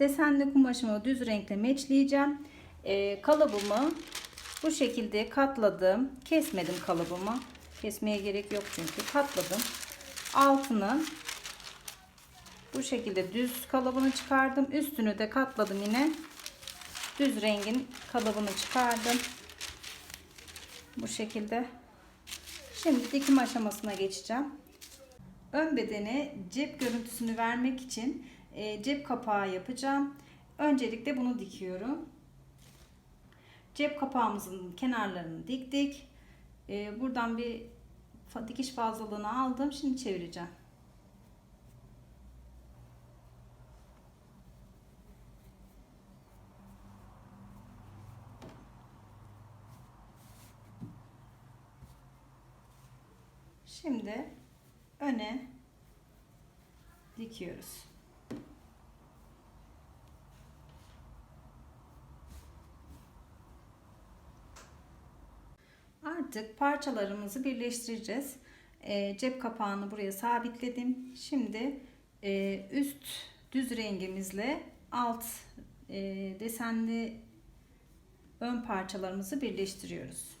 Desenli kumaşımı düz renkle meçleyeceğim. Ee, kalıbımı bu şekilde katladım. Kesmedim kalıbımı. Kesmeye gerek yok çünkü. Katladım. Altını bu şekilde düz kalıbını çıkardım. Üstünü de katladım yine. Düz rengin kalıbını çıkardım. Bu şekilde. Şimdi dikim aşamasına geçeceğim. Ön bedene cep görüntüsünü vermek için e, cep kapağı yapacağım. Öncelikle bunu dikiyorum. Cep kapağımızın kenarlarını diktik. E, buradan bir dikiş fazlalığını aldım. Şimdi çevireceğim. Şimdi öne dikiyoruz. Artık parçalarımızı birleştireceğiz. Ee, cep kapağını buraya sabitledim. Şimdi e, üst düz rengimizle alt e, desenli ön parçalarımızı birleştiriyoruz.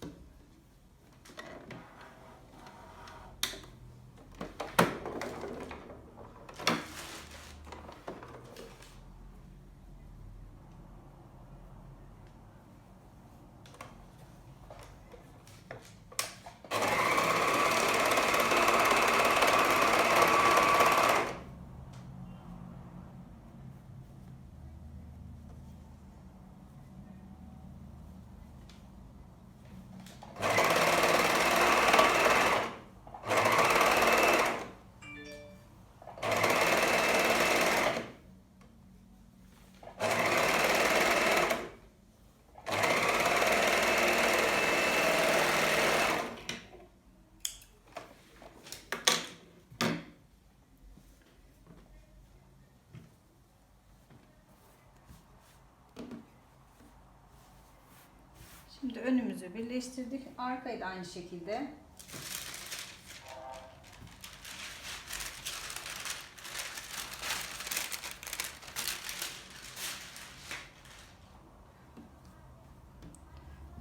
Şimdi önümüzü birleştirdik. Arkayı da aynı şekilde.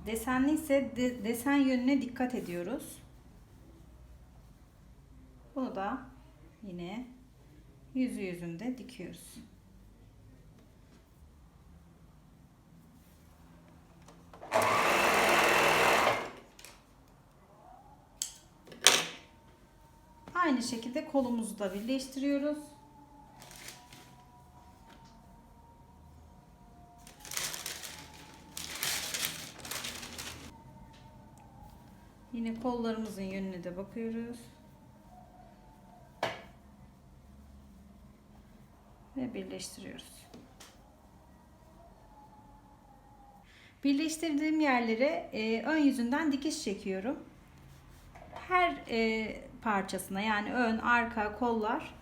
Desenli ise de- desen yönüne dikkat ediyoruz. Bunu da yine yüzü yüzünde dikiyoruz. Aynı şekilde kolumuzu da birleştiriyoruz. Yine kollarımızın yönüne de bakıyoruz. Ve birleştiriyoruz. Birleştirdiğim yerlere e, ön yüzünden dikiş çekiyorum her e, parçasına yani ön, arka, kollar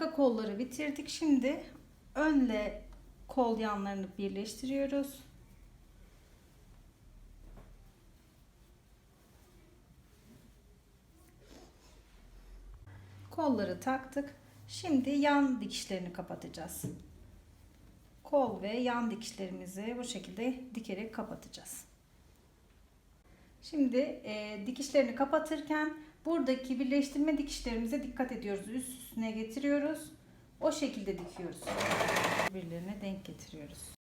arka kolları bitirdik. Şimdi önle kol yanlarını birleştiriyoruz. Kolları taktık. Şimdi yan dikişlerini kapatacağız. Kol ve yan dikişlerimizi bu şekilde dikerek kapatacağız. Şimdi e, dikişlerini kapatırken buradaki birleştirme dikişlerimize dikkat ediyoruz. Üst üstüne getiriyoruz. O şekilde dikiyoruz. Birbirlerine denk getiriyoruz.